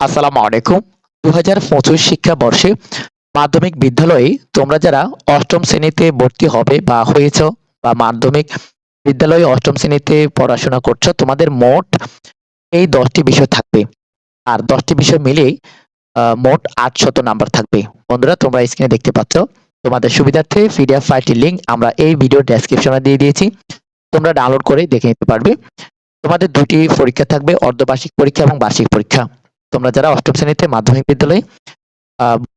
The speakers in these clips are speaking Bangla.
আসসালামু আলাইকুম। দু হাজার পঁচিশ শিক্ষাবর্ষে মাধ্যমিক বিদ্যালয়ে তোমরা যারা অষ্টম শ্রেণীতে ভর্তি হবে বা হয়েছ বা মাধ্যমিক বিদ্যালয়ে অষ্টম শ্রেণীতে পড়াশোনা করছ, তোমাদের মোট এই দশটি বিষয় থাকবে। আর দশটি বিষয় মিলিয়ে মোট আটশত নাম্বার থাকবে। বন্ধুরা, তোমরা স্ক্রিনে দেখতে পাচ্ছ, তোমাদের সুবিধার্থে পিডিএফ ফাইলটির লিংক আমরা এই ভিডিও ডেসক্রিপশনে দিয়ে দিয়েছি। তোমরা ডাউনলোড করে দেখে নিতে পারবে। তোমাদের দুটি পরীক্ষা থাকবে, অর্ধবার্ষিক পরীক্ষা এবং বার্ষিক পরীক্ষা। তোমরা যারা অষ্টম শ্রেণীতে মাধ্যমিক বিদ্যালয়ে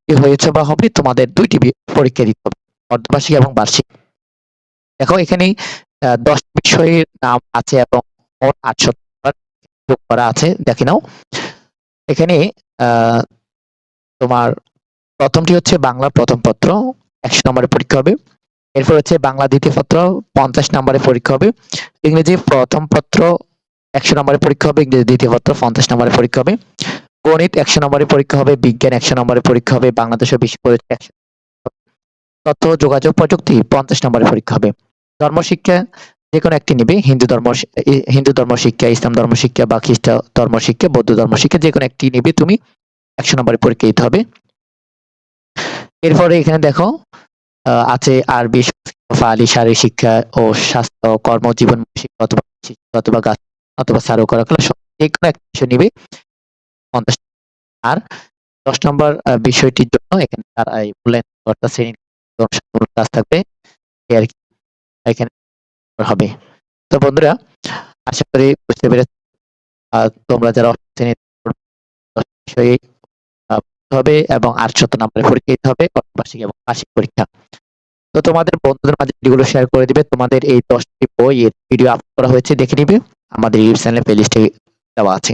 ভর্তি হয়েছে বা হবে, তোমাদের দুইটি পরীক্ষা দিতে হবে, অর্ধবার্ষিক এবং বার্ষিক। দেখো এখানে দশটি বিষয়ের নাম আছে এবং আটশো যোগ করা আছে, দেখে নাও। এখানে তোমার প্রথমটি হচ্ছে বাংলা প্রথম পত্র, একশো নম্বরের পরীক্ষা হবে। এরপর হচ্ছে বাংলা দ্বিতীয় পত্র, পঞ্চাশ নম্বরের পরীক্ষা হবে। ইংরেজি প্রথম পত্র, একশো নম্বরের পরীক্ষা হবে, ইংরেজি দ্বিতীয় পত্র, পঞ্চাশ নম্বরের পরীক্ষা হবে। গণিত একশো নম্বরের পরীক্ষা হবে, বিজ্ঞান একশো নম্বরের পরীক্ষা হবে বাংলাদেশ তথ্য, যোগাযোগ, প্রযুক্তি পঞ্চাশ নম্বরের পরীক্ষা হবে। ধর্মশিক্ষা যে কোনো একটি নিবে, হিন্দু ধর্ম হিন্দু ধর্ম শিক্ষা ইসলাম ধর্ম শিক্ষা বা খ্রিস্ট ধর্ম শিক্ষা বৌদ্ধ ধর্ম শিক্ষা যে কোনো একটি নিবে, তুমি একশো নম্বরের পরীক্ষা দিতে হবে। এরপরে এখানে দেখো আছে আরবি ফালি শারীরিক শিক্ষা ও স্বাস্থ্য, কর্মজীবন, শিক্ষা অথবা শিক্ষা অথবা গাছ অথবা চারুকলা যে কোনো একটা বিষয় নিবে। পঞ্চাশ আর দশ নম্বর বিষয়টির জন্য এখানে তার মূল্যায়ন কর্তা শ্রেণির কাজ থাকবে। আর কি, এখানে হবে। তো বন্ধুরা, আশা করি বুঝতে পেরেছ তোমরা যারা শ্রেণীতে বিষয়ে হবে এবং আটশত নম্বরের পরীক্ষা দিতে হবে অর্ধবার্ষিক এবং বার্ষিক পরীক্ষা। তো তোমাদের বন্ধুদের মাঝে ভিডিওগুলো শেয়ার করে দিবে। তোমাদের এই দশটি বই এর ভিডিও আপলোড করা হয়েছে, দেখে নিবে। আমাদের ইউটিউব চ্যানেলে প্লেলিস্টে দেওয়া আছে।